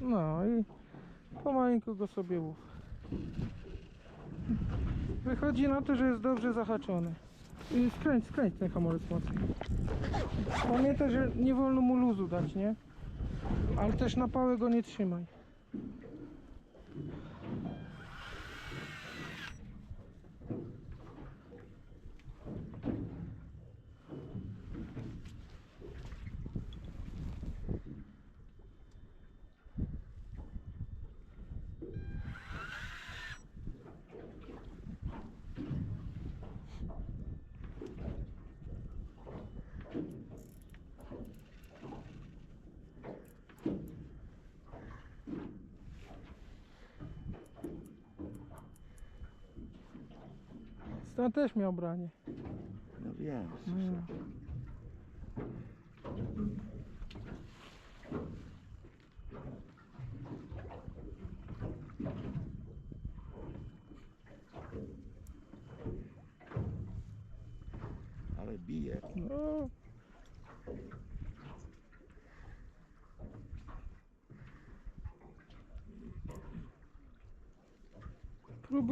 No i pomaleńku go sobie łów. Wychodzi na to, że jest dobrze zahaczony. I skręć, skręć ten hamulec mocniej. Pamiętaj, że nie wolno mu luzu dać, nie? Ale też na pałę go nie trzymaj. Stan też miał branie. No wiem, słyszę. Ale bije. No.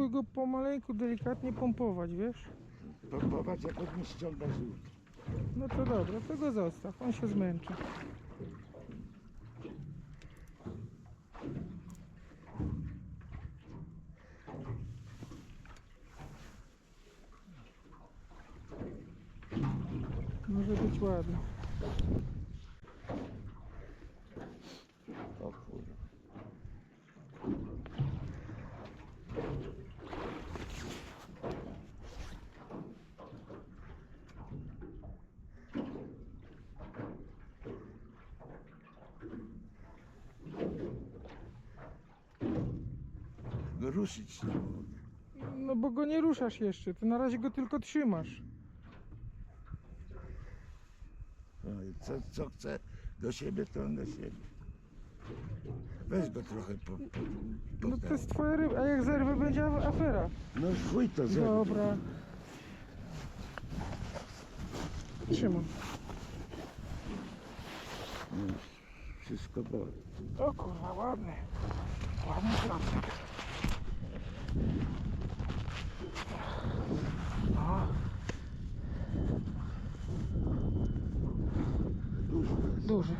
Go pomaleńku, delikatnie pompować, wiesz? Pompować jak od mnie ściąga żółt. No to dobra, to go zostaw, on się zmęczy. Może być ładny. O kurwa. Go ruszyć nie mogę. No bo go nie ruszasz jeszcze, ty na razie go tylko trzymasz. No i co, co chce do siebie, to on do siebie. Weź go trochę po, po, po No to jest twoja ryba, a jak zerwę będzie a- afera. No chuj to zrobi. Dobra. Trzymam. No, wszystko boli. O kurwa, ładny. Ładny klapek. O, Dużo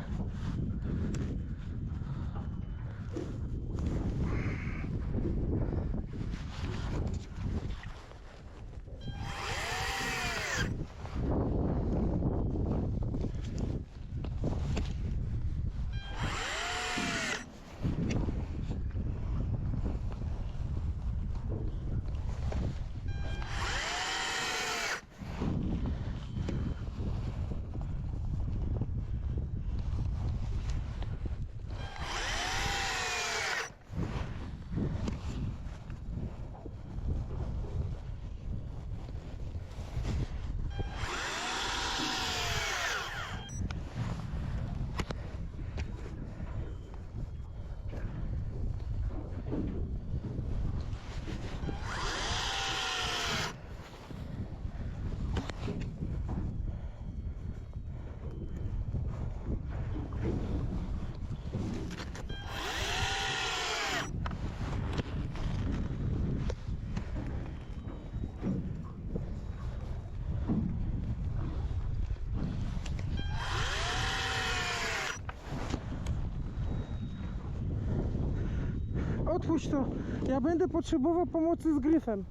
Otwórz to. Ja będę potrzebował pomocy z gryfem.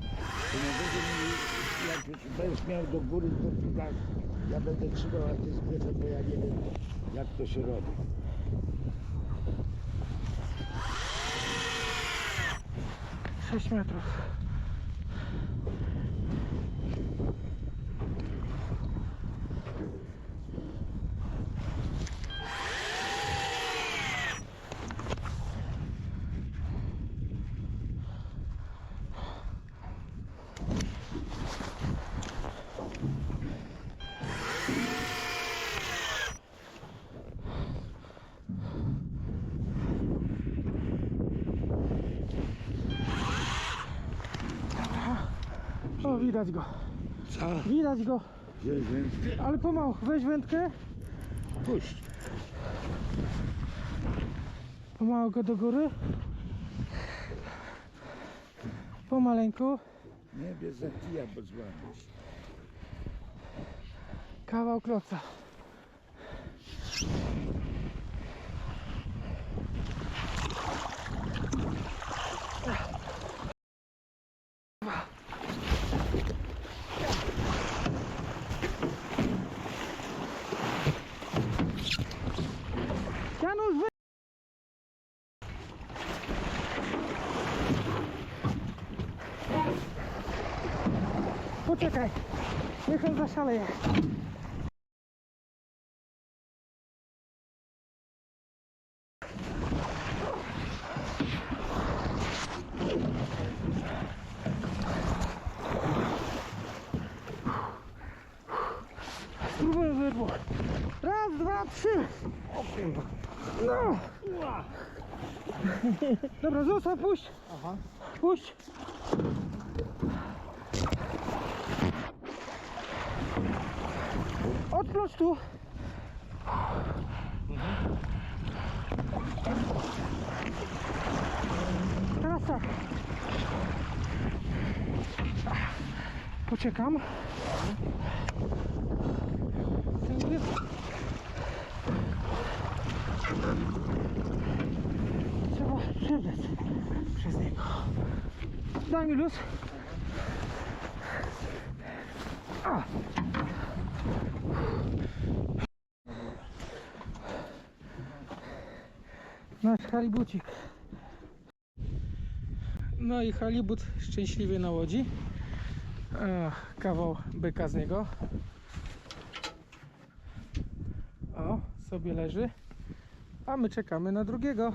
To nie będzie mi, jak będziesz miał do góry, to tu tak, ja będę trzymał, a ty z gryfem, bo ja nie wiem, jak to się robi. Sześć metrów. Widać go. Co? Widać go. Gdzie, więc? Ale pomału, weź wędkę Puść. Pomału go do góry. Pomaleńku. Nie bierz za kija, bo złamiesz. Kawał kloca. Poczekaj, niech on zaszaleje. Spróbuję dwóch. Raz, dwa, trzy. No. Dobra, zostaw, puść. Puść. Odplącz tu. Teraz tak. Jest- Trzeba przebiec przez niego. Daj mi luz. A. Nasz halibucik. No i halibut szczęśliwie na łodzi. E, kawał byka z niego. O, sobie leży. A my czekamy na drugiego.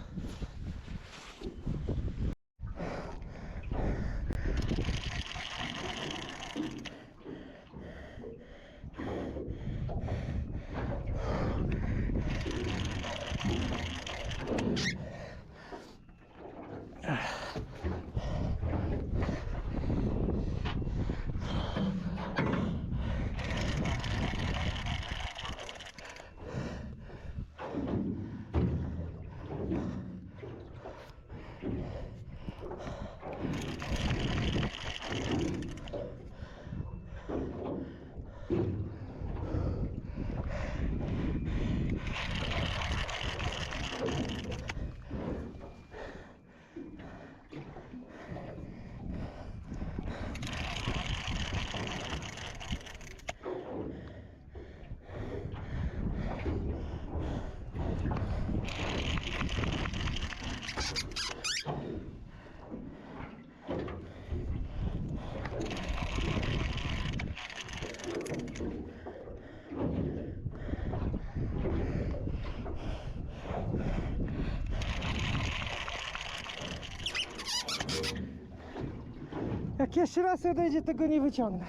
Jeszcze raz odejdzie, tego nie wyciągnę.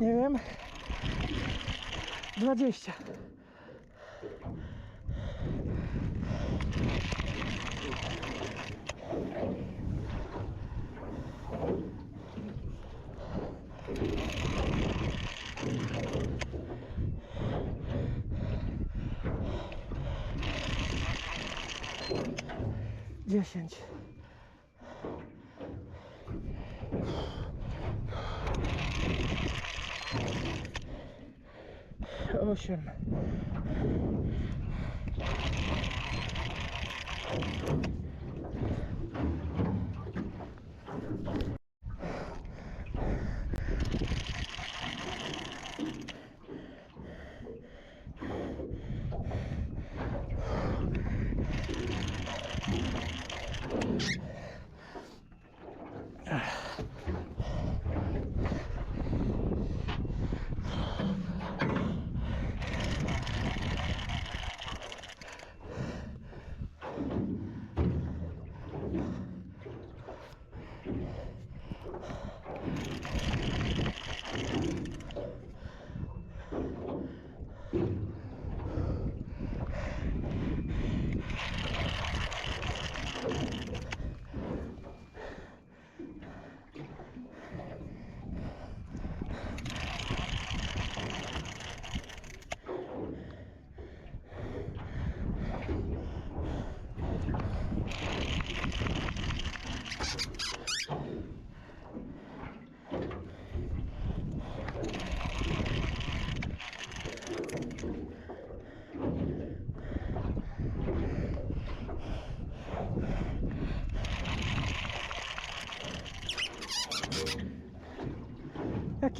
Nie wiem. 20. Dziesięć. Osiem.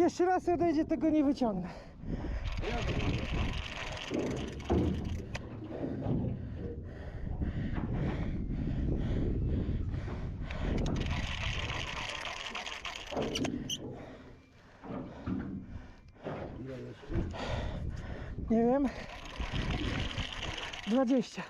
Jeszcze raz odejdzie, tego nie wyciągnę. Nie wiem. 20.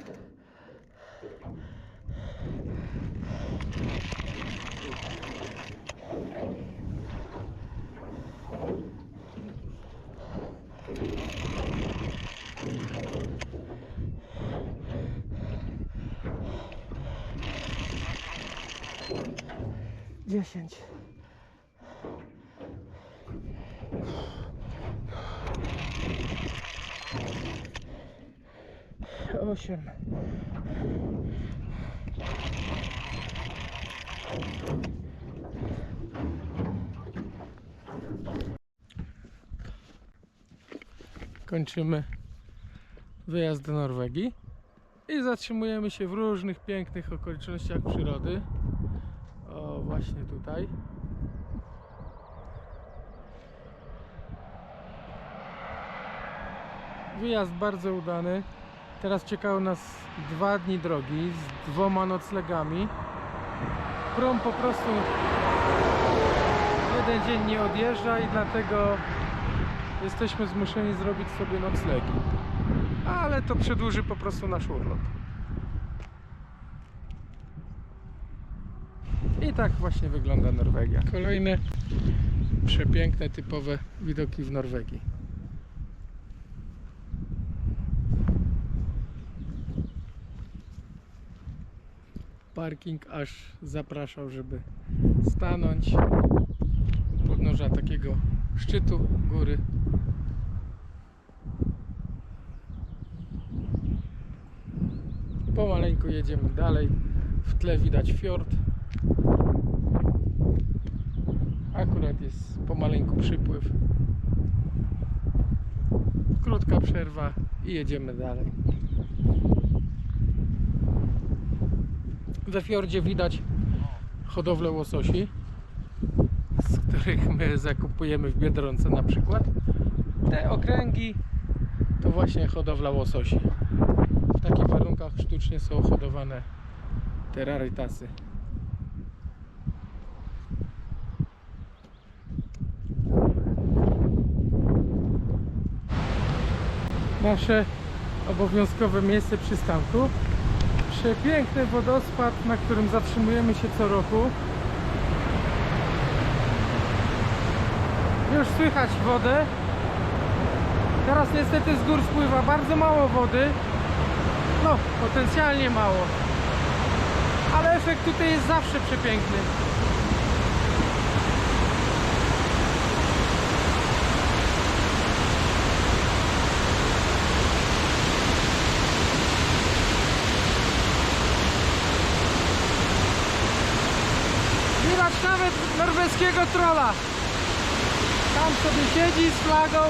Dziesięć. Osiem. Kończymy wyjazd do Norwegii i zatrzymujemy się w różnych pięknych okolicznościach przyrody. Właśnie tutaj. Wyjazd bardzo udany. Teraz czekały nas dwa dni drogi z dwoma noclegami. Prom po prostu jeden dzień nie odjeżdża i dlatego jesteśmy zmuszeni zrobić sobie noclegi. Ale to przedłuży po prostu nasz urlop. I tak właśnie wygląda Norwegia. Kolejne przepiękne, typowe widoki w Norwegii. Parking aż zapraszał, żeby stanąć u podnóża takiego szczytu góry. Pomaleńku jedziemy dalej. W tle widać fiord. Akurat jest pomaleńku przypływ. Krótka przerwa i jedziemy dalej. We fiordzie widać hodowlę łososi, z których my zakupujemy w Biedronce na przykład. Te okręgi to właśnie hodowla łososi. W takich warunkach sztucznie są hodowane te rarytasy. Nasze obowiązkowe miejsce przystanku. Przepiękny wodospad, na którym zatrzymujemy się co roku. Już słychać wodę. Teraz niestety z gór spływa bardzo mało wody. No, potencjalnie mało. Ale efekt tutaj jest zawsze przepiękny. Widać nawet norweskiego trola. Tam sobie siedzi z flagą.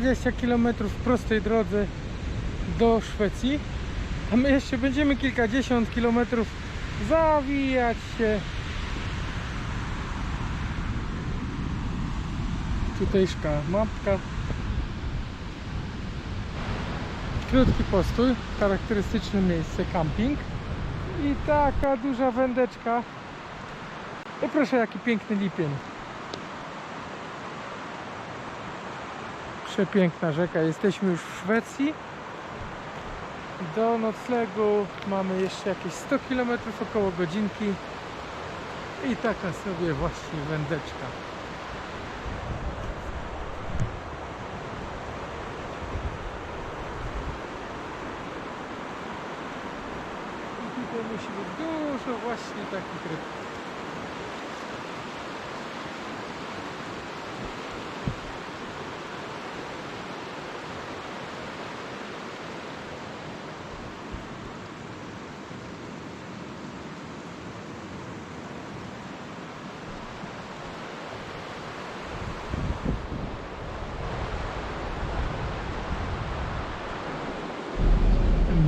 20 km w prostej drodze do Szwecji, a my jeszcze będziemy kilkadziesiąt kilometrów zawijać się. Tutejszka mapka. Krótki postój, charakterystyczne miejsce, camping i taka duża wędeczka. I proszę jaki piękny lipień. Przepiękna rzeka. Jesteśmy już w Szwecji. Do noclegu mamy jeszcze jakieś 100 km, około godzinki. I taka sobie właśnie wędeczka. I tutaj musi być dużo właśnie takich ryb.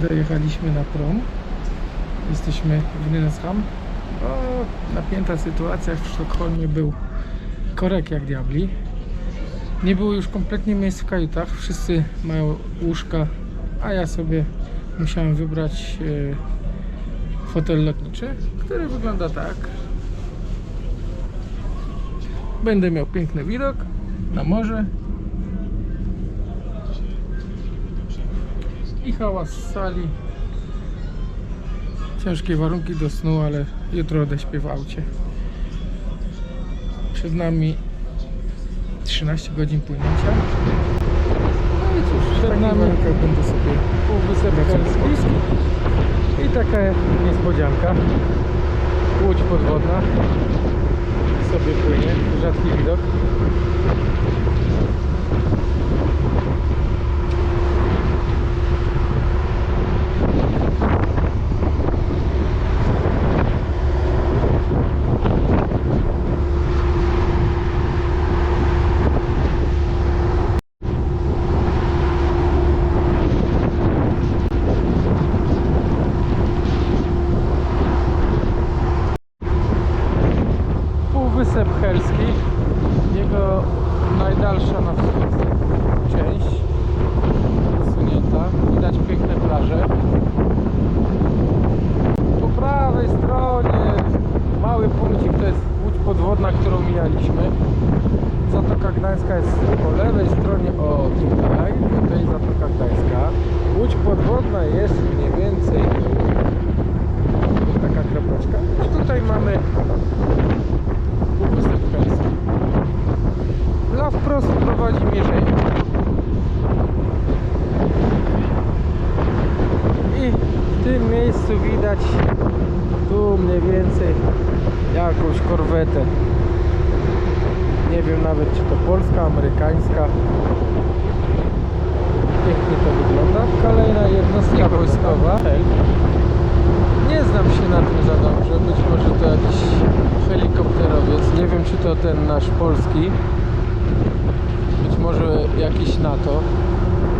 Dojechaliśmy na prom. Jesteśmy w Nynäshamn. O, napięta sytuacja w Sztokholmie był korek jak diabli. Nie było już kompletnie miejsc w kajutach. Wszyscy mają łóżka, a ja sobie musiałem wybrać e, fotel lotniczy, który wygląda tak. Będę miał piękny widok na morze i hałas z sali. Ciężkie warunki do snu, ale jutro odeśpię w aucie. Przed nami 13 godzin płynięcia. No i cóż, przed nami będę sobie półwysep helski i taka niespodzianka. Łódź podwodna sobie płynie, rzadki widok. Półwysep Helski, jego najdalsza na wschód część wysunięta. Widać piękne plaże. Po prawej stronie mały punkcik to jest łódź podwodna, którą mijaliśmy. Zatoka Gdańska jest po lewej stronie, o tutaj, tutaj Zatoka Gdańska. Łódź podwodna jest mniej więcej tu. Taka kropeczka. I tutaj mamy Półwysep Helski. Dla wprost prowadzi mierzenie. I w tym miejscu widać tu mniej więcej jakąś korwetę. Nie wiem nawet czy to polska, amerykańska. Pięknie to wygląda. Kolejna jednostka wojskowa. Nie znam się na tym za dobrze. Być może to jakiś helikopterowiec. Nie wiem, czy to ten nasz polski. Być może jakiś NATO.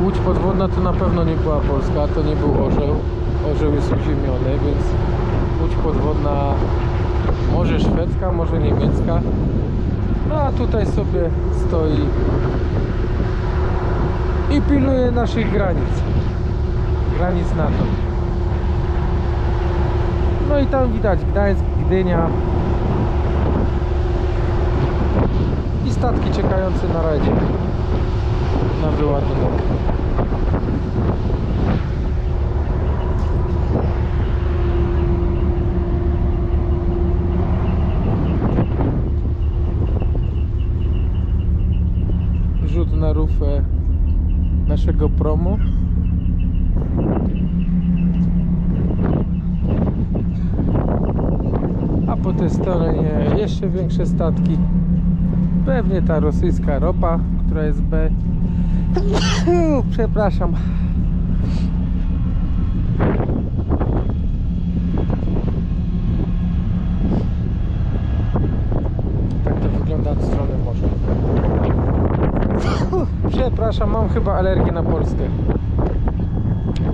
Łódź podwodna to na pewno nie była polska, to nie był orzeł. Orzeł jest uziemiony, więc łódź podwodna może szwedzka, może niemiecka. No a tutaj sobie stoi i pilnuje naszych granic. Granic NATO. No i tam widać Gdańsk, Gdynia i statki czekające na radzie na wyładunek. Rzut na rufę naszego promu. a po tej stronie jeszcze większe statki. Pewnie ta rosyjska ropa, która jest B. Przepraszam. Tak to wygląda od strony morza. Przepraszam, mam chyba alergię na Polskę.